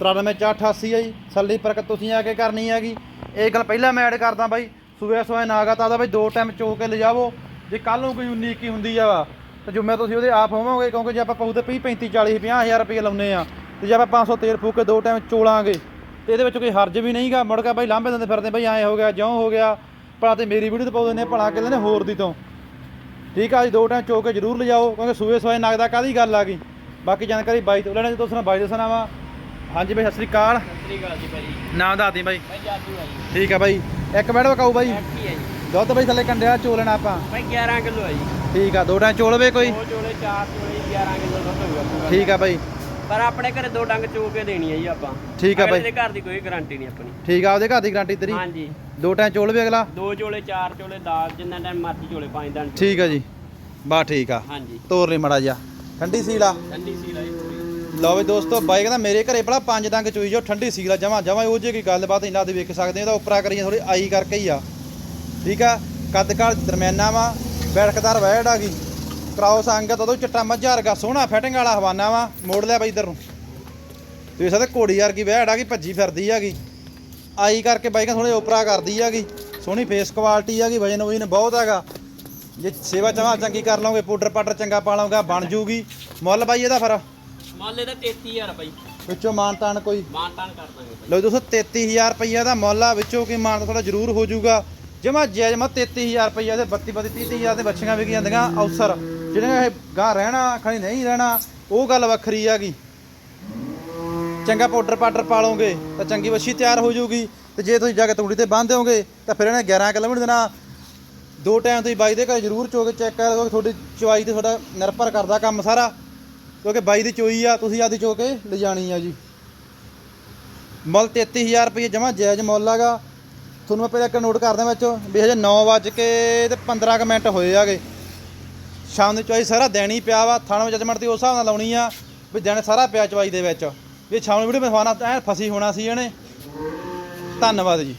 93488 ਹੈ ਜੀ। ਸੱਲੀ ਪ੍ਰਕ ਤੁਸੀਂ ਆ ਕੇ ਕਰਨੀ ਹੈਗੀ। ਇਹ ਗੱਲ ਪਹਿਲਾਂ ਮੈਂ ਐਡ ਕਰਦਾ ਬਾਈ। ਸੂਬੇ ਸੋਏ ਨਾਗਾ ਤਾਂ ਬਾਈ, ਦੋ ਟਾਈਮ ਚੋ ਕੇ ਲਿਜਾਵੋ। ਜੇ ਕੱਲ ਨੂੰ ਕੋਈ ਉਨੀਕ ਹੀ ਹੁੰਦੀ ਆ ਵਾ ਤਾਂ ਜੁਮੇ ਤੁਸੀਂ ਉਹਦੇ ਆਪ ਹੋਵੋਗੇ, ਕਿਉਂਕਿ ਜੇ ਆਪਾਂ ਪਊ ਤੇ 30 35 40 50000 ਰੁਪਏ ਲਾਉਨੇ ਆ, ਤੇ ਜੇ ਆਪਾਂ 500 ਤੇਲ ਫੂਕ ਕੇ ਦੋ ਟਾਈਮ ਚੋਲਾਂਗੇ, ਤੇ ਇਹਦੇ ਵਿੱਚ ਕੋਈ ਹਰਜ ਵੀ ਨਹੀਂਗਾ। ਮੁੜ ਕੇ ਬਾਈ ਲਾਂਭੇ ਦਿੰਦੇ ਫਿਰਦੇ, ਬਾਈ ਐਂ ਹੋ ਗਿਆ, ਜਿਉਂ ਹੋ ਗਿਆ। ਭਲਾ ਤੇ ਮੇਰੀ ਵੀਡੀਓ ਤੇ ਪਾਉਂਦੇ ਨੇ, ਭਲਾ ਕਹਿੰਦੇ ਨੇ ਹੋਰ ਦੀ ਤੋਂ। ਠੀਕ ਆ ਜੀ, ਦੋ ਟਾਈਮ ਚੋ ਕੇ ਜ਼ਰੂਰ ਲਿਜਾਓ, ਕਿਉਂਕਿ ਸੂਏ ਸੋਏ ਨਗਦਾ ਕਾਦੀ ਗੱਲ ਆ ਗਈ? ਬਾਕੀ ਜਾਣਕਾਰੀ ਬਾਈ ਤੋਂ ਲੈਣਾ, ਜੀ ਦੋਸਤਾਂ ਬਾਈ ਦੱਸਣਾ ਵਾ ਹਾਂਜੀ ਬਾਈ ਸਤਿ ਸ੍ਰੀ ਅਕਾਲ। ਜੀ ਭਾਈ। ਨਾਮ ਦੱਸ ਦੇ ਬਾਈ ਭਾਈ ਜਾਦੂ ਆ ਜੀ। ਠੀਕ ਆ ਬਾਈ ਇੱਕ ਮਿੰਟ ਵਕਾਊ ਬਾਈ ਕੀ ਹੈ ਜੀ। ਦੁੱਧ ਬਾਈ ਥੱਲੇ ਕੰਡਿਆ ਚੋ ਲੈਣਾ ਆਪਾਂ। ਭਾਈ 11 ਕਿਲੋ ਹੈ ਜੀ। ਠੀਕ ਆ ਦੋ ਟਾਈਮ ਚੋਲਵੇ ਕੋਈ। ਦੋ ਜੋੜੇ ਚਾਰ ਜੋੜੇ 11 ਕਿਲੋ ਦੁੱਧ ਹੋਊਗਾ ਠੀਕ ਆ ਬਾਈ ਪਰ ਆਪਣੇ ਘਰੇ ਦੋ ਡੰਗ ਚੋ ਕੇ ਦੇਣੀ ਹੈ ਜੀ ਆਪਾਂ। ਠੀਕ ਆ ਅਗਲੇ ਬਾਈ ਦੇ ਘਰ ਦੀ ਕੋਈ ਗਾਰੰਟੀ ਨਹੀਂ ਆਪਣੀ। ਠੀਕ ਆ ਉਹਦੇ ਘਰ ਦੀ ਗਾਰੰਟੀ ਤੇਰੀ। ਹਾਂਜੀ। ਦੋ ਟਾਈਮ ਚੋਲਵੇ ਅਗਲਾ। ਦੋ ਜੋੜੇ ਚਾਰ ਜੋੜੇ 10 ਜਿੰਨਾ ਟਾਈਮ ਮਰਜ਼ੀ ਜੋੜੇ ਪੰਜ ਦਿਨ ਚੋਲੇ। ਠੀਕ ਆ ਜੀ। ਬਾ ਠੀਕ ਆ। ਹਾਂਜੀ। ਤੋਰ ਲਈ ਮੜਾ ਜਾ ਠੰਡੀ ਸੀਲਾ ਠੰਡੀ ਸੀ ਲਾਈ ਪੂਰੀ ਲਓ ਵੀ ਦੋਸਤੋ ਬਾਈਕ ਕਹਿੰਦਾ, ਮੇਰੇ ਘਰੇ ਭਲਾ ਪੰਜ ਡੰਗ ਚੋਈ ਜੋ ਠੰਡੀ ਸੀਲਾ ਜਮਾ ਜਮਾ ਉਹ ਜੇ ਕੋਈ ਗੱਲਬਾਤ ਨਹੀਂ ਲੱਗਦੀ ਵੇਖ ਸਕਦੇ ਹੋ ਤਾਂ ਉਪਰਾ ਕਰੀਏ ਥੋੜੀ ਆਈ ਕਰਕੇ ਹੀ ਆ। ਠੀਕ ਆ? ਕੱਦ ਕਾਲ ਦਰਮਿਆਨਾ ਵਾ, ਬੈਠਕਦਾਰ ਵੈੜ ਆ ਗਈ। ਕਰਾਉਸ ਅੰਗਤ ਉਦੋਂ ਚਿੱਟਾ ਮੱਝਾ ਵਰਗਾ ਸੋਹਣਾ ਫਿਟਿੰਗ ਵਾਲਾ ਹਵਾਨਾ ਵਾ, ਮੋੜ ਲਿਆ ਬਾਈ ਇਧਰ ਨੂੰ। ਤੁਸੀਂ ਸਾਡੇ ਘੋੜੀ ਵਰਗੀ ਵੈੜ ਆ ਗਈ, ਭੱਜੀ ਫਿਰਦੀ ਹੈਗੀ ਆਈ ਕਰਕੇ ਬਾਈ ਕਹਿੰਦਾ ਥੋੜੇ ਉਪਰਾ ਕਰਦੀ ਹੈਗੀ ਸੋਹਣੀ ਫੇਸ ਕੁਆਲਿਟੀ ਹੈਗੀ ਵਜਨ ਵਜਨ ਬਹੁਤ ਹੈਗਾ। ਜੇ ਸੇਵਾ ਚਾਹਾਂ ਚੰਗੀ ਕਰ ਲਓਗੇ ਪਾਊਡਰ ਪਾਟਰ ਚੰਗਾ ਪਾ ਲਓਗੇ, ਬਣ ਜੂਗੀ। ਮੁੱਲ ਬਾਈ ਇਹਦਾ ਫਿਰ। ਮਾਲੇ ਦਾ 33000 ਭਾਈ ਵਿੱਚੋਂ ਮਾਨਤਾਨ ਕੋਈ? ਮਾਨਤਾਨ ਕਰ ਦਾਂਗੇ ਭਾਈ ਲਓ ਦੋਸਤੋ 33000 ਰੁਪਈਆ ਦਾ ਮੁੱਲ ਆ ਵਿੱਚੋਂ ਕੀ ਮਾਨ ਥੋੜਾ ਜ਼ਰੂਰ ਹੋ ਜਾਊਗਾ। ਜਮਾ ਜਾਇਜ਼ ਮਾ 33000 ਰੁਪਈਆ ਦੇ 32 32 30000 ਦੇ ਬੱਚੀਆਂ ਵਿਕ ਜਾਂਦੀਆਂ ਅਫਸਰ ਜਿਹੜੀਆਂ ਇਹ ਗਾਂ ਰਹਿਣਾ ਖਣੀ ਨਹੀਂ ਰਹਿਣਾ ਉਹ ਗੱਲ ਵੱਖਰੀ ਹੈਗੀ ਚੰਗਾ ਪਾਊਡਰ ਪਾਊਡਰ ਪਾ ਲਓਗੇ ਤਾਂ ਚੰਗੀ ਵੱਛੀ ਤਿਆਰ ਹੋ ਜਾਊਗੀ। ਤੇ ਜੇ ਤੁਸੀਂ ਜਾ ਕੇ ਤੂੜੀ ਤੇ ਬੰਨ੍ਹ ਦਿਓਗੇ ਤਾਂ ਫਿਰ ਇਹਨੇ 11 ਕਿਲੋਮੀਟਰ ਦੇਣਾ। ਦੋ ਟਾਈਮ ਤੁਸੀਂ ਬਾਈ ਦੇ ਘਰ ਜ਼ਰੂਰ ਚੋ ਕੇ ਚੈੱਕ ਕਰ ਲਓ ਤੁਹਾਡੀ ਚਵਾਈ ਤੇ ਤੁਹਾਡਾ ਨਿਰਭਰ ਕਰਦਾ ਕੰਮ ਸਾਰਾ। ਕਿਉਂਕਿ ਬਾਈ ਦੀ ਚੋਈ ਆ, ਤੁਸੀਂ ਆਦੀ ਚੋ ਕੇ ਲਿਜਾਣੀ ਆ ਜੀ। ਮੁੱਲ 33000 ਰੁਪਏ ਜਮਾ ਜਾਇਜ਼ ਮੁੱਲ ਹੈਗਾ। ਤੁਹਾਨੂੰ ਮੈਂ ਪਹਿਲਾਂ ਇੱਕ ਨੋਟ ਕਰਦਾ ਵਿੱਚ, ਵੀ ਹਜੇ 9 ਵਜ ਕੇ ਤੇ 15 ਕੁ ਮਿੰਟ ਹੋਏ ਆਗੇ ਸ਼ਾਮ ਦੀ ਚਵਾਈ ਸਾਰਾ ਦੇਣੀ ਪਿਆ ਵਾ, ਥਾਣਾ ਜਜਮੈਂਟ ਦੀ ਉਸ ਹਿਸਾਬ ਨਾਲ ਲਾਉਣੀ ਆ, ਵੀ ਦਿਨ ਸਾਰਾ ਪਿਆ ਚਵਾਈ ਦੇ ਵਿੱਚ। ਵੀ ਸ਼ਾਮ ਨੂੰ ਵੀਡੀਓ ਮੈਂ ਫਾਨਾ ਐ ਫਸੀ ਹੋਣਾ ਸੀ ਇਹਨੇ। ਧੰਨਵਾਦ ਜੀ।